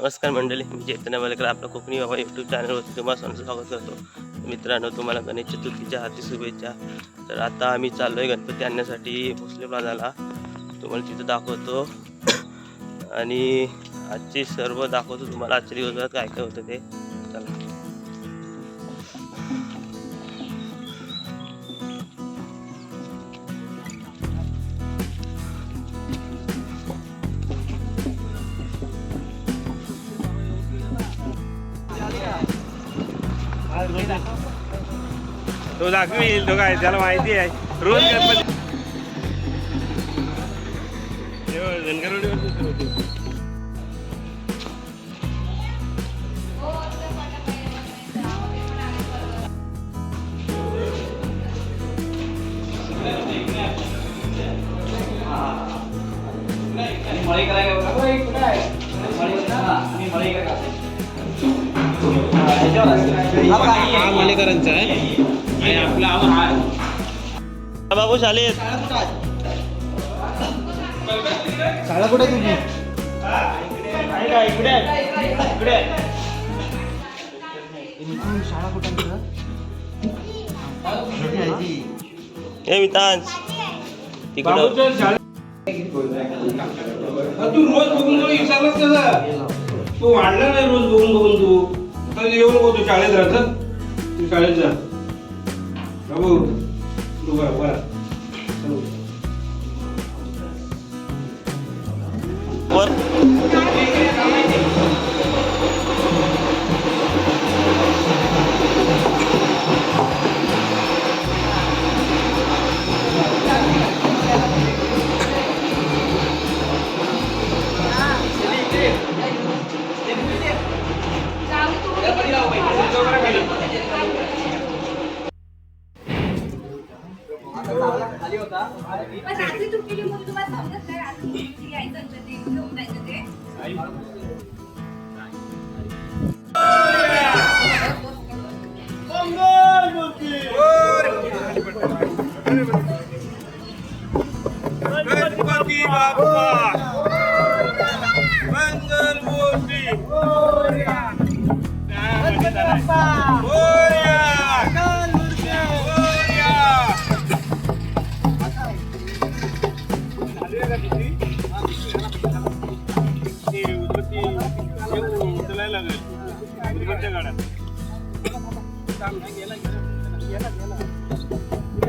नमस्कार मंडळी मी चैतन्य मलेकर आपला कोकणी बाबा यूट्यूब चॅनलवरती तुम्हाला सर्वांचं स्वागत करतो. मित्रांनो तुम्हाला गणेश चतुर्थीच्या हाती शुभेच्छा. तर आता आम्ही चाललो आहे गणपती आणण्यासाठी भोसले प्लाझाला. तुम्हाला तिथं दाखवतो. आणि आजचे सर्व दाखवतो. तुम्हाला आजच्या दिवसभरात काय काय होतं ते. तो दाखवील तो काय त्याला माहिती आहे. रोज गणपती. हा मालेकरांचा आहे. आणि आपला हा बाबू शाळेत शाळा कुठे तुझी शाळा कुठे हे मितांश तिकडं तू रोज बघून बघून विचारलास कसं तू वाढला नाही रोज बघून बघून तू. तर येऊन बघ तू शाळेत राहत तू शाळेत जा. बाबू तू बरं बरं गणपती बाप्पा मंगल मूर्ती गणपती बाप्पा गणपती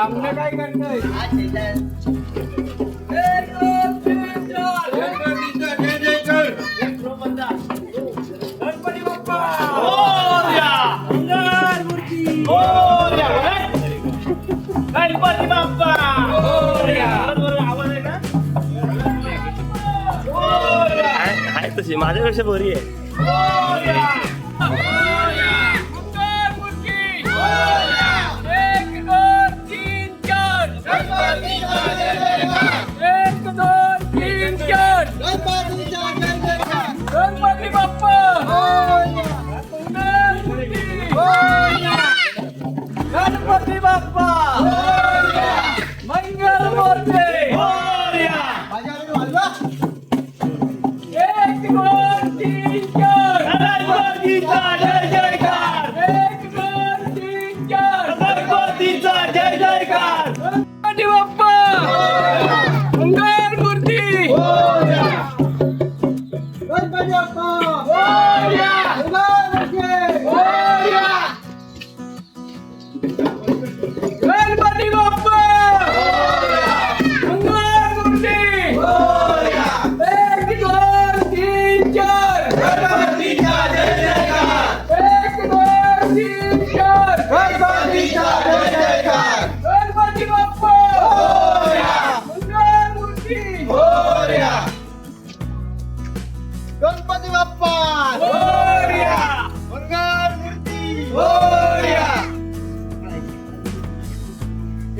लांबणं काय करतोय? गणपती बाप्पा! बरोबर आवाज आहे का आहे तशी माझ्यापेक्षा बरी आहे. मंगल मूर्ती एक दोन तीन चार जय जयकार एक दोन तीन चार गणपतीचा जय जयकार गणपती बाप्पा मंगल मूर्ती गणपती बाप्पा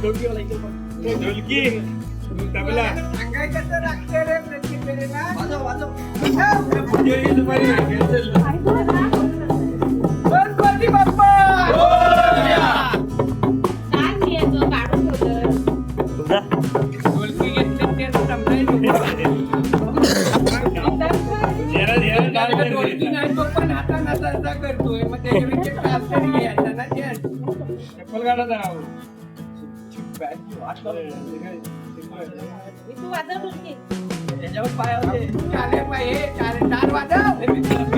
घेतली ते समजायचं. जरा ध्यान त्याला काय ढोलकी करते? तू वाजव. त्याच्यावर पाय होते. हे, टार वाजव.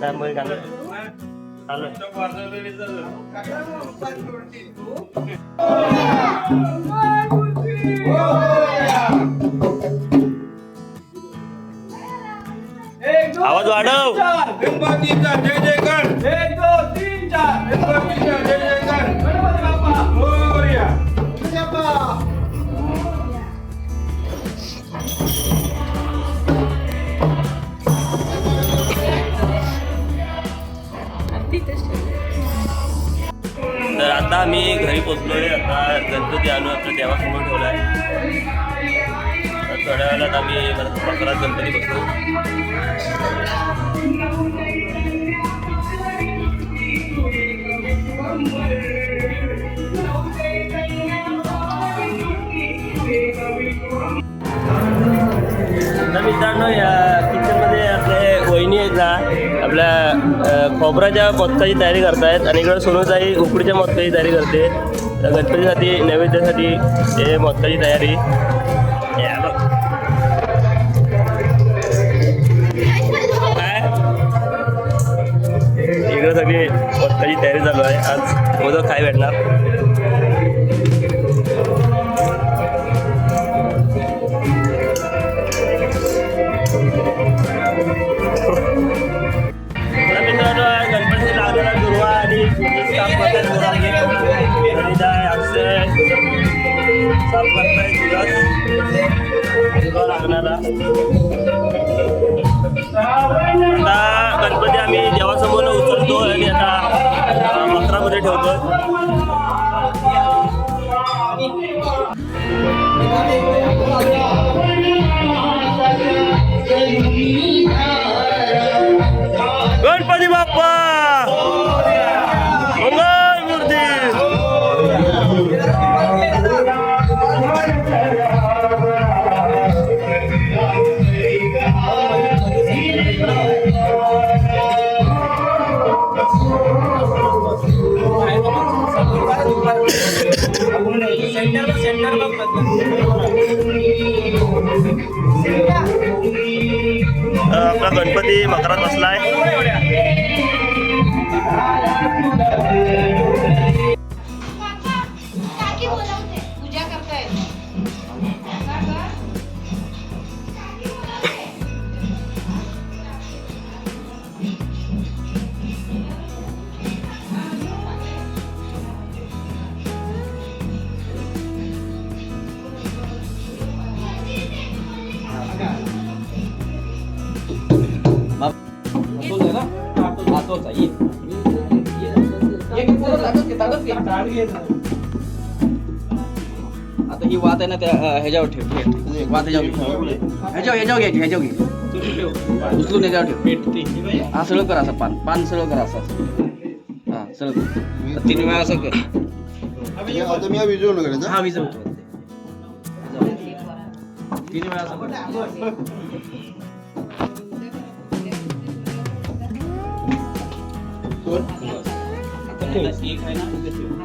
त्यामुळे गाणं आवाज वाढव. तीन, चार. गणपतीचा जय जयकार एक दोन तीन चार गणपतीचा जय जयकार आता आम्ही घरी पोचलोय. आता गणपती आणून आपल्या देवासमोर ठेवला आहे थोड्या वेळात आम्ही मकरात गणपती बसतो तर मित्रांनो या आपल्या खोबऱ्याच्या मोदकाची तयारी करतायत आणि इकडं सोनूताई उकडीच्या मोदकाची तयारी करते. तर गणपतीसाठी नैवेद्यासाठी हे मोदकाची तयारी. काय? इकडं सगळी मोदकाची तयारी चालू आहे. आज मोदक काय भेटणार? ठेवतो गणपती आपला गणपती मकरात बसलाय. पूजा करतायत आता ही वात आहे ना त्या ह्याच्यावर ठेव. वात ह्याच्यावर ह्याच्यावर ह्याच्यावर घे ह्याच्यावर घे. उचलून ह्याच्यावर ठेव. हा सरळ कर असं पान पान सरळ कर असं. हा कर. तीन वेळा असं कर. मी हा करायचा हा. तीन वेळा असं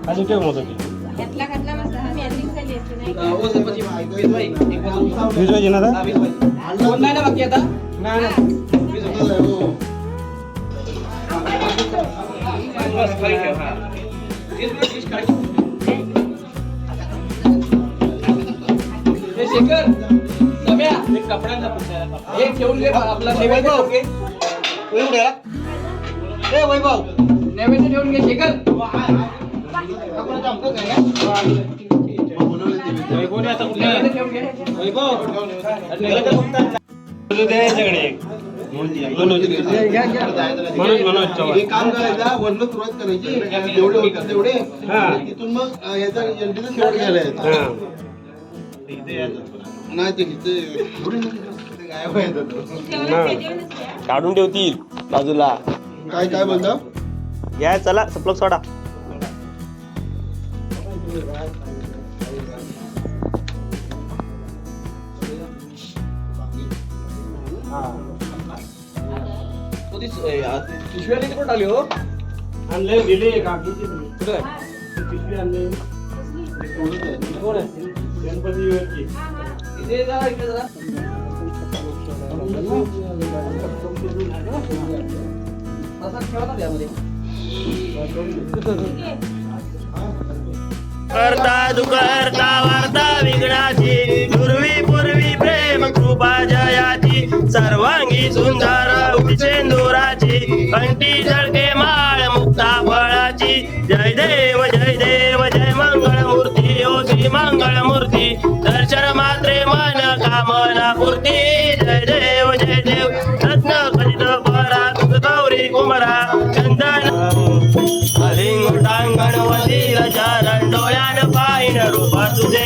अजून ठेव. मोदक घातला घातला मस्त हा मॅजिक झाली असते नाही. अं, ओ गणपती भिजवाई. एक बाजू. भिजवायची ना हा, भिजवाई. कोण नाही ना बाकी आता? बस खाली ठेव हा तीस मिनिट डिश काढ. ए, शेखर सम्या एक कपड्यांचा एक ठेवून घे आपला ठेवून ए वैभव नैवेद्य ठेवून घे शेखर मनोज मनोज चव्हाण काम करायचं वरनं सुरुवात करायची जेवढे होतात तेवढे तिथून मग याचा एंट्रीचा शेवट घ्यायला यायचा. नाही ते इथे गायब काढून ठेवतील बाजूला काय काय बोलता घ्या चला सपलक सोडा. हो? आणले दिले काकीची कुठं? पिशवी आणले. कोण आहे? गणपतीवरची इथे जरा इकडे जरा करता दुकर्ता वार्ता विघ्नाची पूर्वी पूर्वी प्रेम कृपा जयाची सर्वांगी सुंदर उचेंदुराची कंठी झळके माळ मुक्ता फळाची. जय देव जय देव जय मंगळ मूर्ती ओ श्री मंगळ मूर्ती दर्शन मात्रे मन कामना पूर्ती कुमरा चंदन. अलिंग टांगण वली चरण डोळ्यान पाहिन रूप तुझे